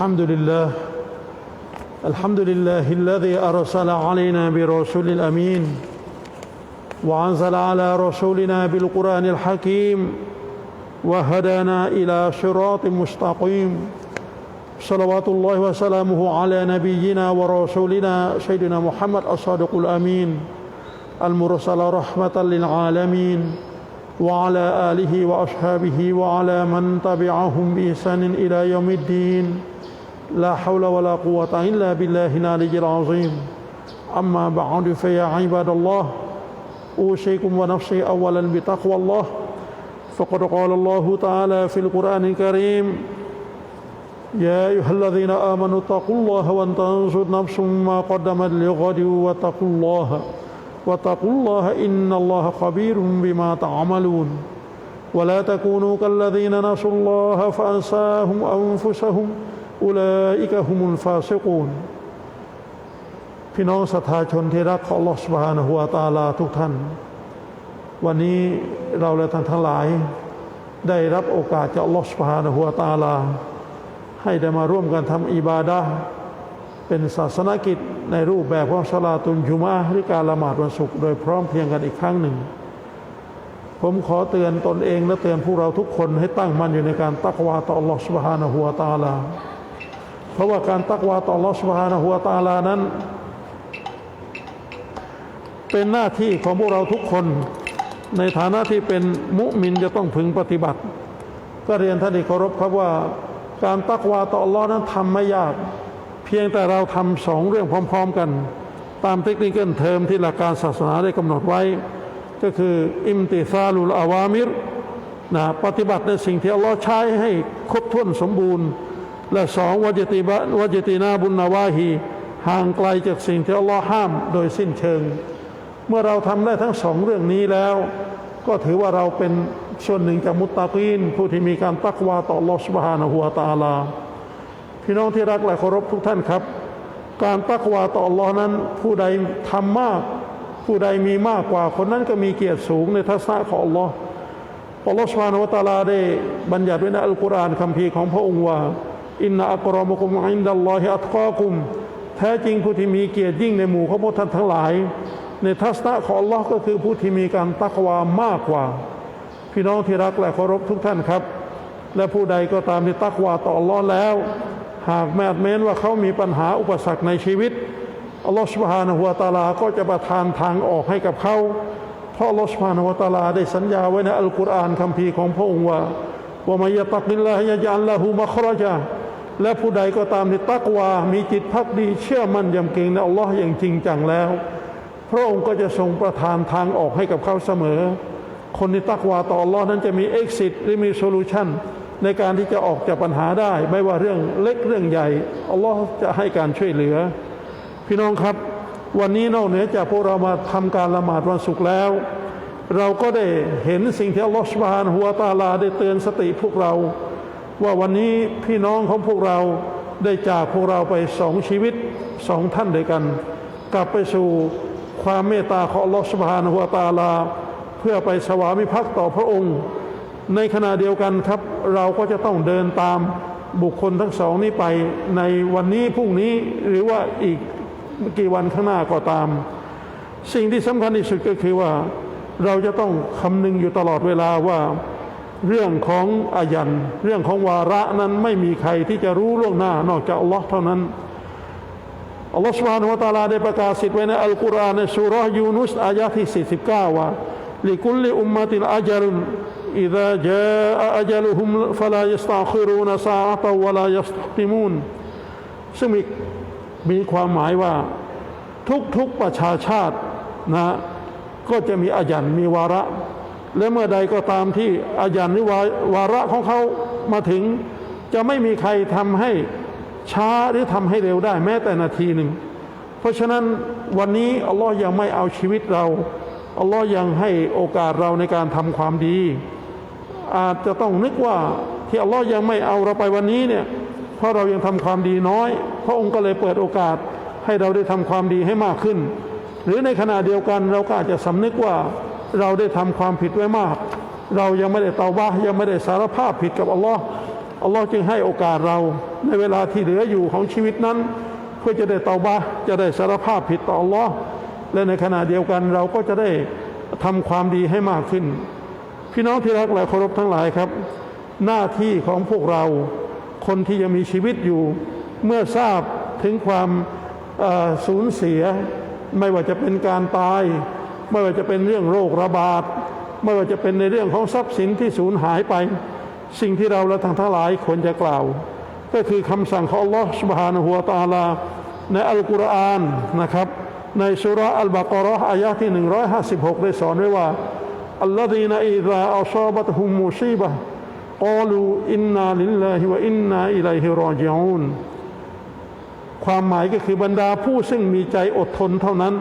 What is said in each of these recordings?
الحمد لله الحمد لله الذي أرسل علينا برسول الأمين وأنزل على رسولنا بالقرآن الحكيم وهدانا إلى صراط مستقيم. صلوات الله وسلامه على نبينا ورسولنا سيدنا محمد الصادق الأمين المرسل رحمة للعالمين وعلى آله وأصحابه وعلى من تبعهم بإحسان إلى يوم الدين. لا حول ولا قوة إلا بالله العلي العظيم. أما بعد فيا عباد الله أوصيكم ونفسي أولا بتقوى الله. فقد قال الله تعالى في القرآن الكريم يا أيها الذين آمنوا اتقوا الله ولتنظر نفس ما قدمت لغد واتقوا الله. واتقوا الله إن الله خبير بما تعملون. ولا تكونوا كالذين نسوا الله فأنساهم أنفسهم. อุลยอิกะฮุมุลฟาซิกูนพี่น้องศรัทธาชนที่รักของลอสบานหัวตาลาทุกท่าน วันนี้เราและท่านทั้งหลาย ได้รับโอกาสจากลอสบานหัวตาลา ให้ได้มาร่วมกันทำอิบาดะเป็นศาสนกิจในรูปแบบของสลาตุนจุมาหรือการละหมาดวันศุกร์โดยพร้อมเพียงกันอีกครั้งหนึ่ง ผมขอเตือนตนเองและเตือนพวกเราทุกคนให้ตั้งมั่นอยู่ในการตักวาต่อลอสบานหัวตาลา ราะว่าการตักวาต่อลอสวานะหัวตาลานั้น เป็นหน้าที่ของพวกเราทุกคน ในฐานะที่เป็นมุมินจะต้องพึงปฏิบัติ ก็เรียนท่านที่เคารพครับว่า การตักวาต่อลอนั้นทำไม่ยาก เพียงแต่เราทำสองเรื่องพร้อม ๆกัน ตามเทคนิคเทอมที่หลักการศาสนาได้กำหนดไว้ ก็คืออิมติซาลุลอาวามิรนะปฏิบัติในสิ่งที่อัลลอฮ์ใช้ให้ครบถ้วนสมบูรณ์ และสองวจติบะวจตินาบุญนาวาฮีห่างไกลจากสิ่งที่อัลลอฮ์ห้ามโดยสิ้นเชิง เมื่อเราทำได้ทั้งสองเรื่องนี้แล้ว ก็ถือว่าเราเป็นส่วนหนึ่งจากมุตตะกีน ผู้ที่มีการตักวาต่อลอสบฮานะฮัวตาลา พี่น้องที่รักและเคารพทุกท่านครับ การตักวาต่อลอนั้นผู้ใดทำมาก ผู้ใดมีมากกว่าคนนั้นก็มีเกียรติสูงในทัศนะของลออัลลอฮ์สุบฮานะฮูวตาลาได้บัญญัติไว้ในอัลกุรอานคัมภีร์ของพระองค์ว่า อินนาอักรอมุกุมอินดัลลอฮิอัตกอกุม แท้จริงผู้ที่มีเกียรติยิ่งในหมู่ของพวกท่านทั้งหลาย ในทัศนะของ Allah ก็คือผู้ที่มีการตักวามากกว่า พี่น้องที่รักและเคารพทุกท่านครับ และผู้ใดก็ตามที่ตักวาต่อ Allah แล้ว หากแม้แม้นว่าเขามีปัญหาอุปสรรคในชีวิตอัลลอฮฺสุบฮานะฮูวตะอาลาก็จะประทานทางออกให้กับเขาเพราะอัลลอฮฺสุบฮานะฮูวตะอาลาได้สัญญาไว้ในอัลกุรอานคัมภีร์ของพระองค์ว่าว่ามัยตักนิลลาฮิยะจัลละหูมัครจา และผู้ใดก็ตามที่ตักวา มีจิตพักดี เชื่อมั่นยำเกรงในอัลลอฮ์อย่างจริงจังแล้ว พระองค์ก็จะทรงประทานทางออกให้กับเขาเสมอ คนที่ตักวาต่ออัลลอฮ์นั้นจะมีเอ็กซิสหรือมีโซลูชันในการที่จะออกจากปัญหาได้ ไม่ว่าเรื่องเล็กเรื่องใหญ่อัลลอฮ์จะให้การช่วยเหลือ พี่น้องครับ วันนี้นอกเหนือจากพวกเรามาทำการละหมาดวันศุกร์แล้ว เราก็ได้เห็นสิ่งที่อัลลอฮฺสุบฮานหัวตาลาได้เตือนสติพวกเรา ว่าวันนี้พี่น้องของพวกเราได้จากพวกเราไปสองชีวิตสองท่านด้วยกัน กลับไปสู่ความเมตตาของอัลอสบานหัวตาลา เพื่อไปสวามิภักดิ์ต่อพระองค์ ในขณะเดียวกันครับ เราก็จะต้องเดินตามบุคคลทั้งสองนี้ไปในวันนี้พรุ่งนี้หรือว่าอีกกี่วันข้างหน้าก็ตาม สิ่งที่สำคัญที่สุดก็คือว่าเราจะต้องคำนึงอยู่ตลอดเวลาว่า เรื่องของอายัน เรื่องของวาระนั้นไม่มีใครที่จะรู้ล่วงหน้านอกจากอัลลอฮ์เท่านั้น อัลลอฮฺสุบฮานุวะตาลาได้ประกาศสิทธิ์ไว้ในอัลกุรอานในสุราะห์ยูนุสอายะที่ 49 ว่าลิคุลอุมมะติลอาจรุน إذا جاء أجلهم فلا يستأخرون ساعة ولا يستقدمون ซึ่งมีมีความหมายว่าทุกๆประชาชาตินะก็จะมีอายันมีวาระ และเมื่อใดก็ตามที่อายันหรือวาวาระของเขามาถึง จะไม่มีใครทำให้ช้าหรือทำให้เร็วได้แม้แต่นาทีหนึ่ง เพราะฉะนั้นวันนี้อัลลอฮ์ยังไม่เอาชีวิตเราอัลลอฮ์ยังให้โอกาสเราในการทำความดี อาจจะต้องนึกว่าที่อัลลอฮ์ยังไม่เอาเราไปวันนี้เนี่ยเพราะเรายังทำความดีน้อย พระองค์ก็เลยเปิดโอกาสให้เราได้ทำความดีให้มากขึ้น หรือในขณะเดียวกันเราก็อาจจะสำนึกว่า เราได้ทำความผิดไว้มาก เรายังไม่ได้เตาบ้ายังไม่ได้สารภาพผิดกับอัลลอฮ์อัลลอฮ์จึงให้โอกาสเราในเวลาที่เหลืออยู่ของชีวิตนั้น เพื่อจะได้เตาบ้าจะได้สารภาพผิดต่ออัลลอฮ์และในขณะเดียวกันเราก็จะได้ทำความดีให้มากขึ้น พี่น้องที่รักและเคารพทั้งหลายครับ หน้าที่ของพวกเราคนที่ยังมีชีวิตอยู่ เมื่อทราบถึงความสูญเสีย ไม่ว่าจะเป็นการตาย ไม่ว่าจะเป็นเรื่องโรคระบาด ไม่ว่าจะเป็นในเรื่องของทรัพย์สินที่สูญหายไป สิ่งที่เราและทั้งทั้งหลายควรจะกล่าว ก็คือคำสั่งของ Allah سبحانه และ تعالى ในอัลกุรอานนะครับ ในสุราะห์อัลบากอเราะห์อายะห์ที่ 156 ได้สอนไว้ว่า الذين إذا أصابتهم مصيبة قالوا إنا لله وإنا إليه راجعون ความหมายก็คือบรรดาผู้ซึ่งมีใจอดทนเท่านั้น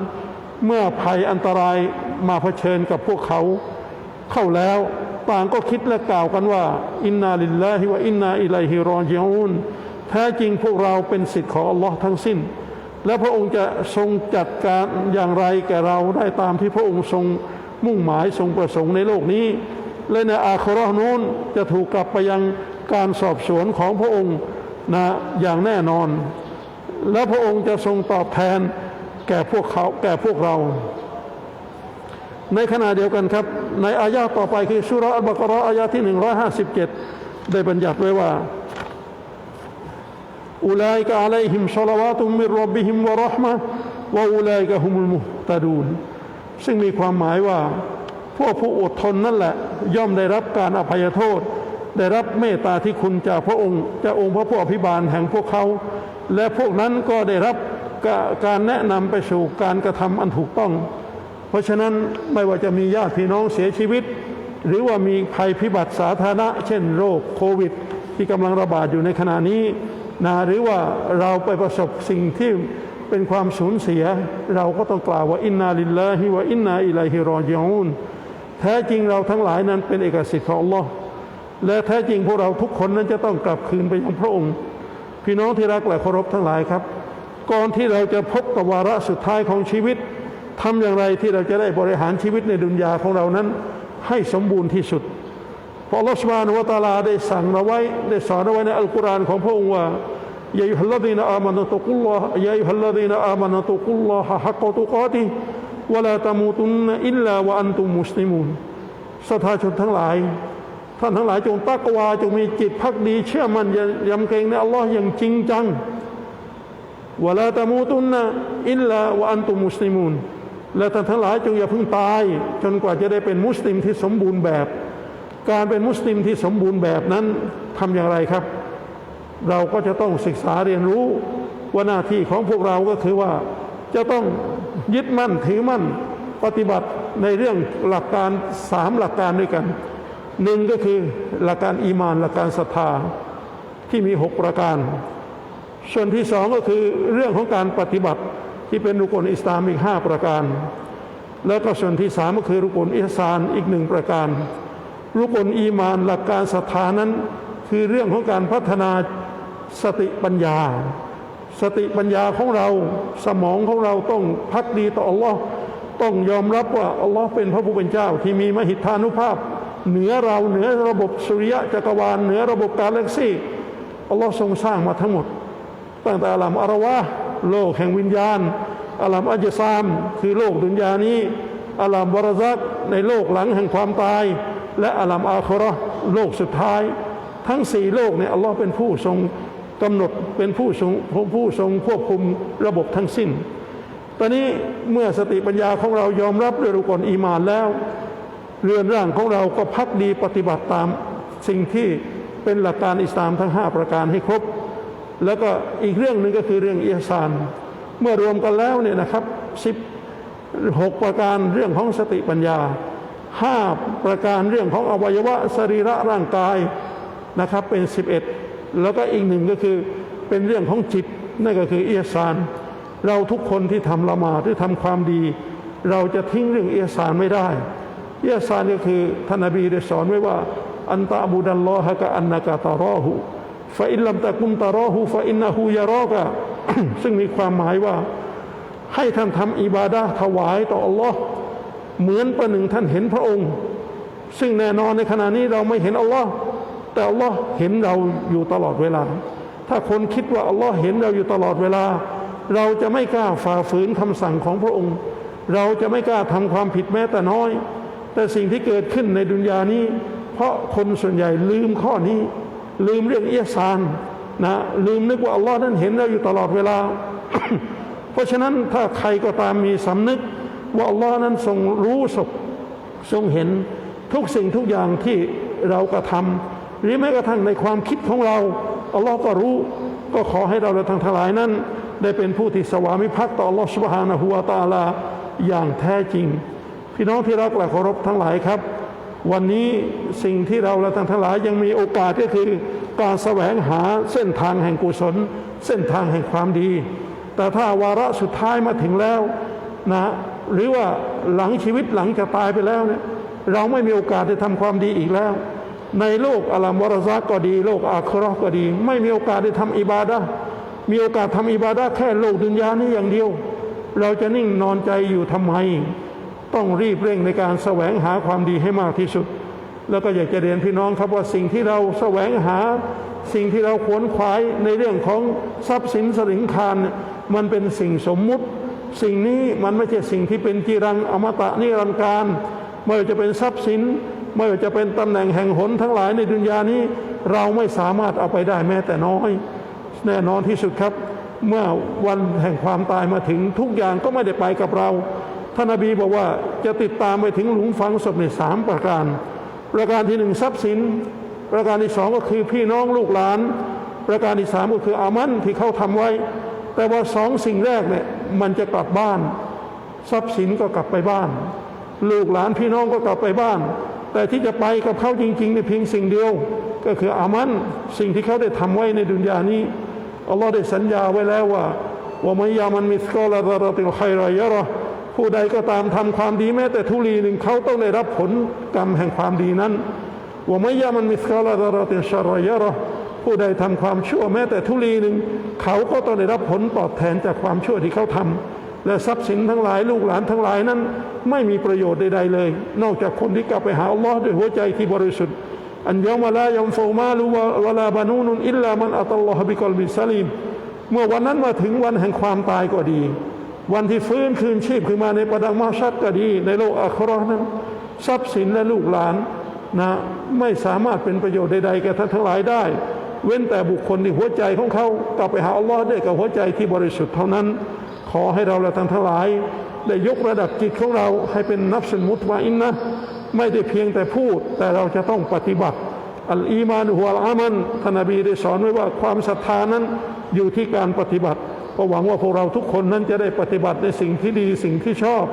เมื่อภัยอันตรายมาเผชิญกับพวกเขาเข้าแล้ว ต่างก็คิดและกล่าวกันว่า อินนาลิลลาฮิวะอินนาอิลัยฮิรอจิอูนแท้จริงพวกเราเป็นสิทธิ์ของอัลลอฮ์ทั้งสิ้น และพระองค์จะทรงจัดการอย่างไรแก่เราได้ตามที่พระองค์ทรงมุ่งหมายทรงประสงค์ในโลกนี้ และในอาคราะนู้นจะถูกกลับไปยังการสอบสวนของพระองค์นะอย่างแน่นอน และพระองค์จะทรงตอบแทน แก่พวกเขาแก่พวกเรา ในขณะเดียวกันครับ ในอายาต่อไปคือสุรอัลบากราะอายาที่ 157 ได้บัญญัติไว้ว่าอุลัยกะอะลัยฮิมศอลาวาตุมมิรรบบิฮิมวะเราะห์มะวะอุลัยกะฮุมุลมุฮตะดูนซึ่งมีความหมายว่า พวกผู้อดทนนั่นแหละ ย่อมได้รับการอภัยโทษ ได้รับเมตตาที่คุณจากพระองค์จากองค์พระผู้อภิบาลแห่งพวกเขา และพวกนั้นก็ได้รับ การแนะนำไปสู่การกระทำอันถูกต้อง เพราะฉะนั้นไม่ว่าจะมีญาติพี่น้องเสียชีวิต หรือว่ามีภัยพิบัติสาธารณะ เช่นโรคโควิด ที่กำลังระบาดอยู่ในขณะนี้นะหรือว่าเราไปประสบสิ่งที่เป็นความสูญเสีย เราก็ต้องกล่าวว่าอินนาลิลลาฮิวะอินนาอิลัยฮิรอจิอูนแท้จริงเราทั้งหลายนั้นเป็นเอกสิทธิ์ของอัลลอฮ์และแท้จริงพวกเราทุกคนนั้นจะต้องกลับคืนไปยังพระองค์ พี่น้องที่รักและเคารพทั้งหลายครับ ก่อนที่เราจะพบกับวาระสุดท้ายของชีวิตทำอย่างไรที่เราจะได้บริหารชีวิตในดุนยาของเรานั้น ให้สมบูรณ์ที่สุดพราะอัลอสบานวตาลาได้สั่งเอาไว้ได้สอนเอาไว้ในอัลกุรอานของพระองค์ว่ายายุฮัลลดีนอามานตุกุลลอฮยายุฮัลลดีนอามานตุกุลลอฮะฮักกตุกาติวลาตมูตุนอิลลาวะอันตุมุสลิมูนสัทธาชนทั้งหลาย ท่านทั้งหลายจงตักวาจงมีจิตพักดี เชื่อมั่นยำเกรงในอัลลอฮ์อย่างจริงจัง วะลาตะมูตุนนะอิลลาวะอันตุมมุสลิมูนและท่านทั้งหลายจงอย่าเพิ่งตาย จนกว่าจะได้เป็นมุสลิมที่สมบูรณ์แบบ การเป็นมุสลิมที่สมบูรณ์แบบนั้นทำอย่างไรครับ เราก็จะต้องศึกษาเรียนรู้ว่าหน้าที่ของพวกเราก็คือว่าจะต้องยึดมั่นถือมั่นปฏิบัติในเรื่องหลักการสามหลักการด้วยกันหนึ่งก็คือหลักการอีมานหลักการศรัทธาที่มีหกประการ ส่วนที่สองก็คือเรื่องของการปฏิบัติที่เป็นรุกลอิสลามอีกห้าประการ แล้วก็ส่วนที่สามก็คือรุกลอิสานอีกหนึ่งประการ รุกลอีมานหลักการศรัทธานั้นคือเรื่องของการพัฒนาสติปัญญา สติปัญญาของเราสมองของเราต้องพักดีต่ออัลลอฮ์ต้องยอมรับว่าอัลลอฮ์เป็นพระผู้เป็นเจ้า ที่มีมหิทธานุภาพ เหนือเราเหนือระบบสุริยะจักรวาลเหนือระบบกาแล็กซี่อัลลอฮ์ทรงสร้างมาทั้งหมด ตั้งแต่อาลัมอารวะโลกแห่งวิญญาณอาลัมอัจซาม คือโลกดุนยานี้อาลัมวรซักในโลกหลังแห่งความตาย และอาลัมอาคราะโลกสุดท้าย ทั้งสี่โลกเนี่ยอัลลอฮ์เป็นผู้ทรงกำหนดเป็นผู้ทรงผู้ทรงควบคุมระบบทั้งสิ้น ตอนนี้เมื่อสติปัญญาของเรายอมรับด้วยรุกลอีมานแล้ว เรือนร่างของเราก็พักดีปฏิบัติตามสิ่งที่เป็นหลักการอิสลามทั้ง 5 ประการให้ครบ แล้วก็อีกเรื่องหนึ่งก็คือเรื่องอิสาน เมื่อรวมกันแล้วเนี่ยนะครับ16ประการเรื่องของสติปัญญา5ประการเรื่องของอวัยวะสรีระร่างกายนะครับเป็น 11 แล้วก็อีกหนึ่งก็คือเป็นเรื่องของจิตนั่นก็คือเอียสาน เราทุกคนที่ทำละหมาดหรือทำความดี เราจะทิ้งเรื่องเอียสานไม่ได้เอียสานก็คือท่านนบีได้สอนไว้ว่า อันตะบูดัลลอฮะกะอันนากะตารอหู ฟาอินลัมตะกุมตารอหูฟาอินนะฮูยารอกะซึ่งมีความหมายว่า ให้ท่านทำอิบาดะถวายต่ออัลลอฮ์เหมือนประหนึ่งท่านเห็นพระองค์ ซึ่งแน่นอนในขณะนี้เราไม่เห็นอัลลอฮ์แต่อัลลอฮ์เห็นเราอยู่ตลอดเวลา ถ้าคนคิดว่าอัลลอฮ์เห็นเราอยู่ตลอดเวลา เราจะไม่กล้าฝ่าฝืนคำสั่งของพระองค์ เราจะไม่กล้าทำความผิดแม้แต่น้อย แต่สิ่งที่เกิดขึ้นในดุนยานี้ เพราะคนส่วนใหญ่ลืมข้อนี้ ลืมเรื่องเอียซานนะลืมนึกว่าอัลลอฮ์นั้นเห็นเราอยู่ตลอดเวลา เพราะฉะนั้นถ้าใครก็ตามมีสำนึก ว่าอัลลอฮ์นั้นทรงรู้สกทรงเห็นทุกสิ่งทุกอย่างที่เรากระทำหรือแม้กระทั่งในความคิดของเราอัลลอฮ์ก็รู้ก็ขอให้เราเราทั้งทลายนั้น ได้เป็นผู้ที่สวามิภักดิ์ต่ออัลลอฮ์สุบฮานะฮูวาตาลาอย่างแท้จริง พี่น้องที่รักและเคารพทั้งหลายครับ วันนี้สิ่งที่เราและทั้งทั้งหลายยังมีโอกาสก็คือ การแสวงหาเส้นทางแห่งกุศล เส้นทางแห่งความดี แต่ถ้าวาระสุดท้ายมาถึงแล้วนะหรือว่าหลังชีวิตหลังจะตายไปแล้วเนี่ยเราไม่มีโอกาสได้ทำความดีอีกแล้ว ในโลกอัลลัมวรซักก็ดี โลกอาคราก็ดี ไม่มีโอกาสได้ทำอิบาดะมีโอกาสทำอิบาดะแค่โลกดุนยานี้อย่างเดียว เราจะนิ่งนอนใจอยู่ทำไม ต้องรีบเร่งในการแสวงหาความดีให้มากที่สุด แล้วก็อยากจะเรียนพี่น้องครับว่าสิ่งที่เราแสวงหาสิ่งที่เราขวนขวายในเรื่องของทรัพย์สินสลิงคารเนี่ยมันเป็นสิ่งสมมุติ สิ่งนี้มันไม่ใช่สิ่งที่เป็นจีรังอมตะนิรันดร์การไม่ว่าจะเป็นทรัพย์สิน ไม่ว่าจะเป็นตำแหน่งแห่งหนทั้งหลายในดุนยานี้ เราไม่สามารถเอาไปได้แม้แต่น้อย แน่นอนที่สุดครับ เมื่อวันแห่งความตายมาถึงทุกอย่างก็ไม่ได้ไปกับเรา ท่านนบีบอกว่าจะติดตามไปถึงหลุมฝังศพในสามประการ ประการที่หนึ่งทรัพย์สิน ประการที่สองก็คือพี่น้องลูกหลาน ประการที่สามก็คืออามันที่เขาทำไว้ แต่ว่าสองสิ่งแรกเนี่ยมันจะกลับบ้าน ทรัพย์สินก็กลับไปบ้าน ลูกหลานพี่น้องก็กลับไปบ้าน แต่ที่จะไปกับเขาจริงๆในเพียงสิ่งเดียว ก็คืออามันสิ่งที่เขาได้ทำไว้ในดุนยานี้อัลลอฮ์ได้สัญญาไว้แล้วว่าว่าไม่ยามันมิสกอลาดารติลไครายะรอ ผู้ใดก็ตามทำความดีแม้แต่ทุลีหนึ่งเขาต้องได้รับผลกรรมแห่งความดีนั้นว่าไม่ยามันมิสกอลาดารติชารายะรอผู้ใดทำความชั่วแม้แต่ทุลีหนึ่งเขาก็ต้องได้รับผลตอบแทนจากความชั่วที่เขาทำและทรัพย์สินทั้งหลายลูกหลานทั้งหลายนั้น ไม่มีประโยชน์ใดๆเลย นอกจากคนที่กลับไปหาอัลลอฮ์ด้วยหัวใจที่บริสุทธิ์อันยอมลายอมฟูมาลูวะลาบานูนุนอิลลามันอัตลลอฮบิกอลบิสลีมเมื่อวันนั้นมาถึงวันแห่งความตายก็ดี วันที่ฟื้นคืนชีพขึ้นมาในประดังมาชัดก็ดี ในโลกอัครานั้น ทรัพย์สินและลูกหลานนะไม่สามารถเป็นประโยชน์ใดๆแก่ท่านทั้งหลายได้ เว้นแต่บุคคลที่หัวใจของเขากลับไปหาอัลลอฮ์ด้วยกับหัวใจที่บริสุทธิ์เท่านั้น ขอให้เราและท่านทั้งหลาย ได้ยกระดับจิตของเราให้เป็นนับสมุตวาอินนะไม่ได้เพียงแต่พูด แต่เราจะต้องปฏิบัติอัลอีมานหัวอามันท่านนบีได้สอนไว้ว่าความศรัทธานั้นอยู่ที่การปฏิบัติ ก็หวังว่าพวกเราทุกคนนั้นจะได้ปฏิบัติในสิ่งที่ดีสิ่งที่ชอบ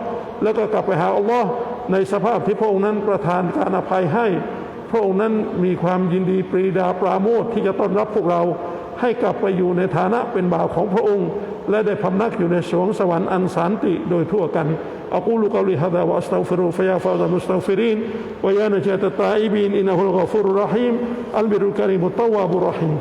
แล้วก็กลับไปหาอัลลอฮ์ในสภาพที่พระองค์นั้นประทานการอภัยให้ พระองค์นั้นมีความยินดีปรีดาปราโมทย์ที่จะต้อนรับพวกเรา ให้กลับไปอยู่ในฐานะเป็นบ่าวของพระองค์ และได้พำนักอยู่ในสวงสวรรค์อันสันติโดยทั่วกัน أقول قولي هذا وأستغفر فيا فوز المستغفرين ويا نجاة التائبين إنه الغفور الرحيم البر الكريم التواب الرحيم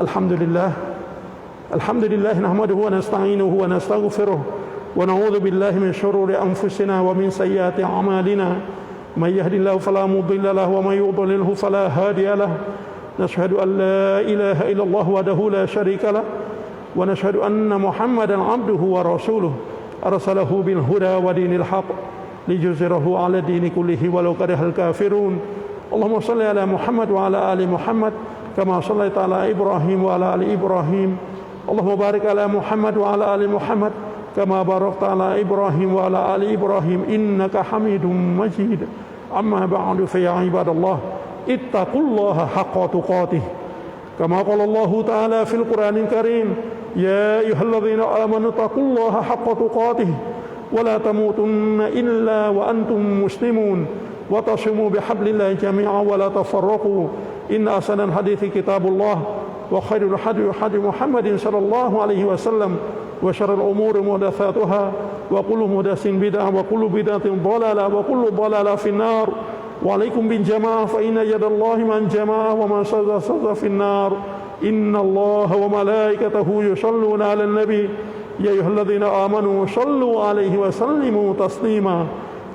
الحمد لله الحمد لله نحمده ونستعينه ونستغفره ونعوذ بالله من شرور أنفسنا ومن سيئات أعمالنا. من يهد الله فلا مضل له ومن يضلله فلا هادي له. نشهد أن لا إله إلا الله وحده لا شريك له ونشهد أن محمدا عبده ورسوله. أرسله بالهدى ودين الحق ليجزره على الدين كله ولو كره الكافرون. اللهم صل على محمد وعلى آل محمد كما صليت على إبراهيم وعلى آل إبراهيم. اللهم بارك على محمد وعلى آل محمد كما باركت على إبراهيم وعلى آل إبراهيم. إنك حميد مجيد. أما بعد فيا عباد الله اتقوا الله حق تقاته. كما قال الله تعالى في القرآن الكريم يا أيها الذين آمنوا اتقوا الله حق تقاته. ولا تموتن إلا وأنتم مسلمون. وتصموا بحبل الله جميعا ولا تفرقوا. إن أحسن الحديث كتاب الله وخير الحدي حدي محمد صلى الله عليه وسلم وشر الأمور محدثاتها وكل محدث بدعة وكل بدعة ضلالة وكل ضلالة في النار وعليكم بالجماعة فإن يد الله من جماعة ومن سز سز في النار إن الله وملائكته يصلون على النبي يا أيها الذين آمنوا صلوا عليه وسلموا تسليما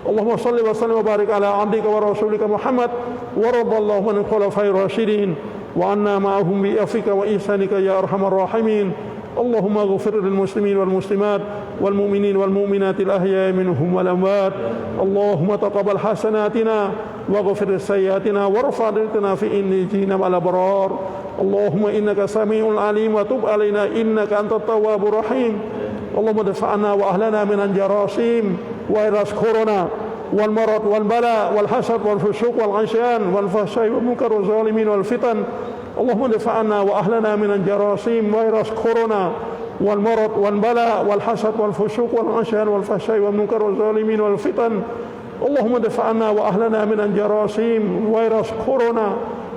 اللهم صل وسلم وبارك على عبدك ورسولك محمد ورضى الله عن الخلفاء الراشدين وعنا معهم بأفك وإحسانك يا أرحم الراحمين. اللهم اغفر للمسلمين والمسلمات والمؤمنين والمؤمنات الأحياء منهم والأموات. اللهم تقبل حسناتنا واغفر سيئاتنا وارفع درجتنا في إنجينا مع الأبرار اللهم إنك سميع عليم وتب علينا إنك أنت التواب الرحيم. اللهم ادفع عنا وأهلنا من الجراثيم. وإيرس كورونا والمرض والبلاء والحسد والفسوق والعصيان والفحشاء والمنكر والظالمين والفتن. اللهم ادفع عنا وأهلنا من الجراثيم. فيروس كورونا والمرض والبلاء والحسد والفسوق والعصيان والفحشاء والمنكر والظالمين والفتن. اللهم ادفع عنا وأهلنا من الجراثيم. فيروس كورونا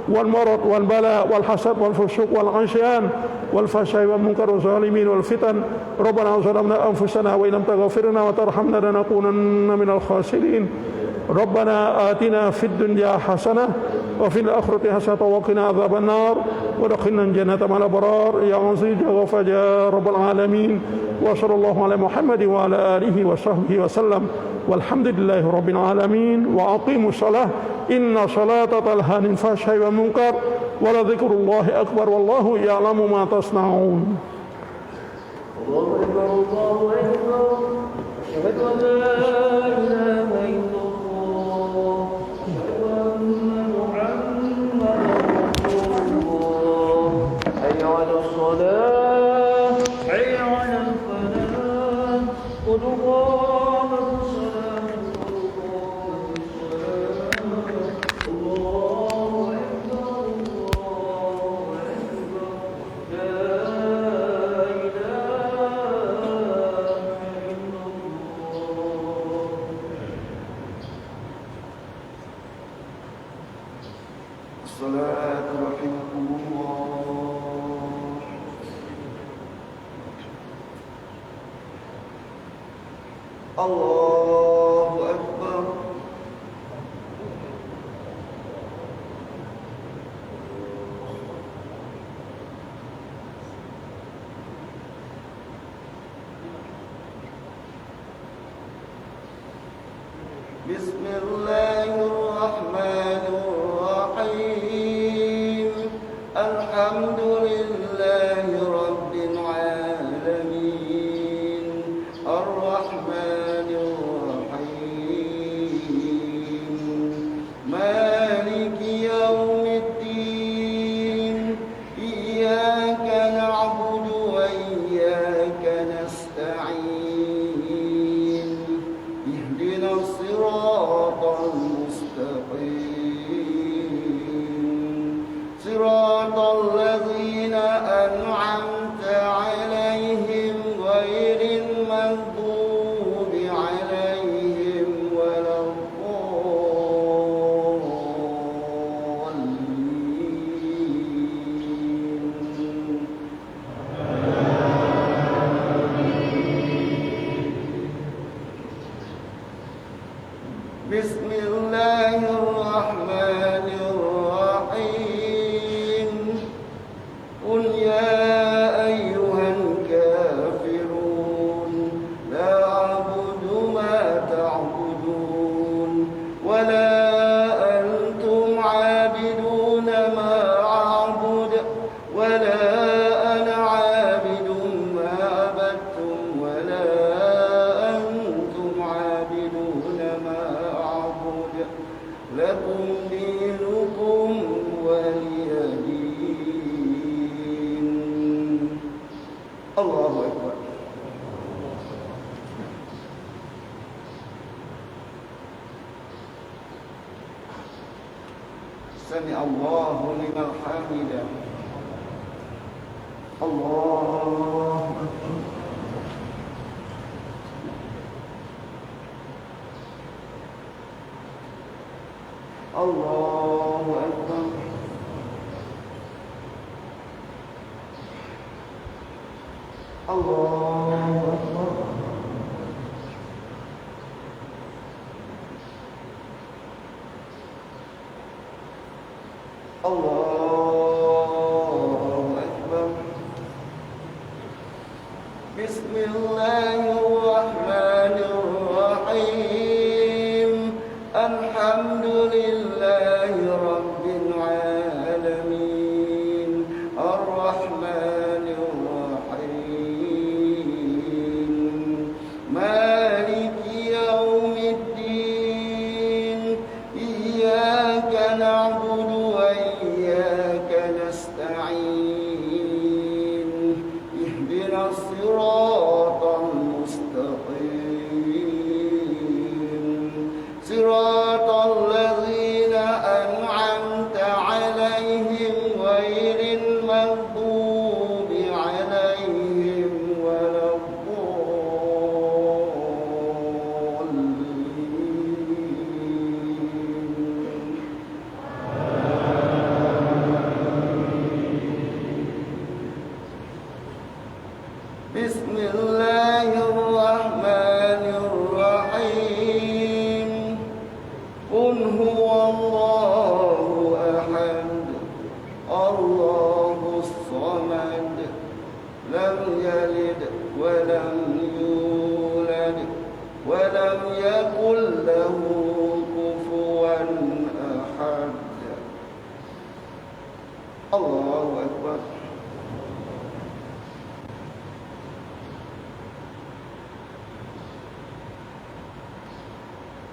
والمرض والبلاء والحسد والفسوق والعصيان. والفحشاء والمنكر والظالمين والفتن. ربنا ظلمنا أنفسنا وإن لم تغفر لنا وترحمنا لنكونن من الخاسرين. ربنا آتنا في الدنيا حسنة وفي الآخرة حسنة وقنا عذاب النار. ودخلنا الجنة مع الأبرار. يا عزيز يا رب العالمين. وصلى الله على محمد وعلى آله وصحبه وسلم. والحمد لله رب العالمين. وأقيموا الصلاة. إن صلاة تنهى عن الفحشاء والمنكر ولذكر الله أكبر والله يعلم ما تصنعون. الله أكبر الله أكبر الله رسول الله على الصلاة على الصلاة قد قامت الصلاة الله أكبر الله أكبر لا إله إلا الله الصلاة رحمكم الله الله أكبر بسم الله الرحمن will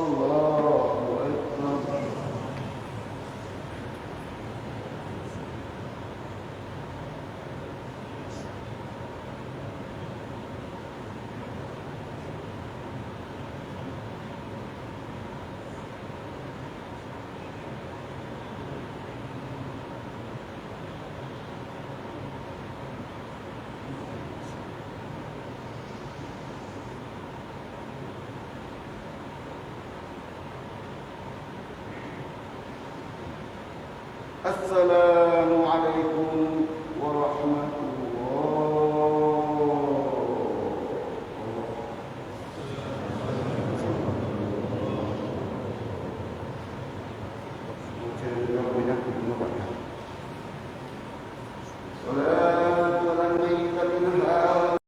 Paulo lá. السلام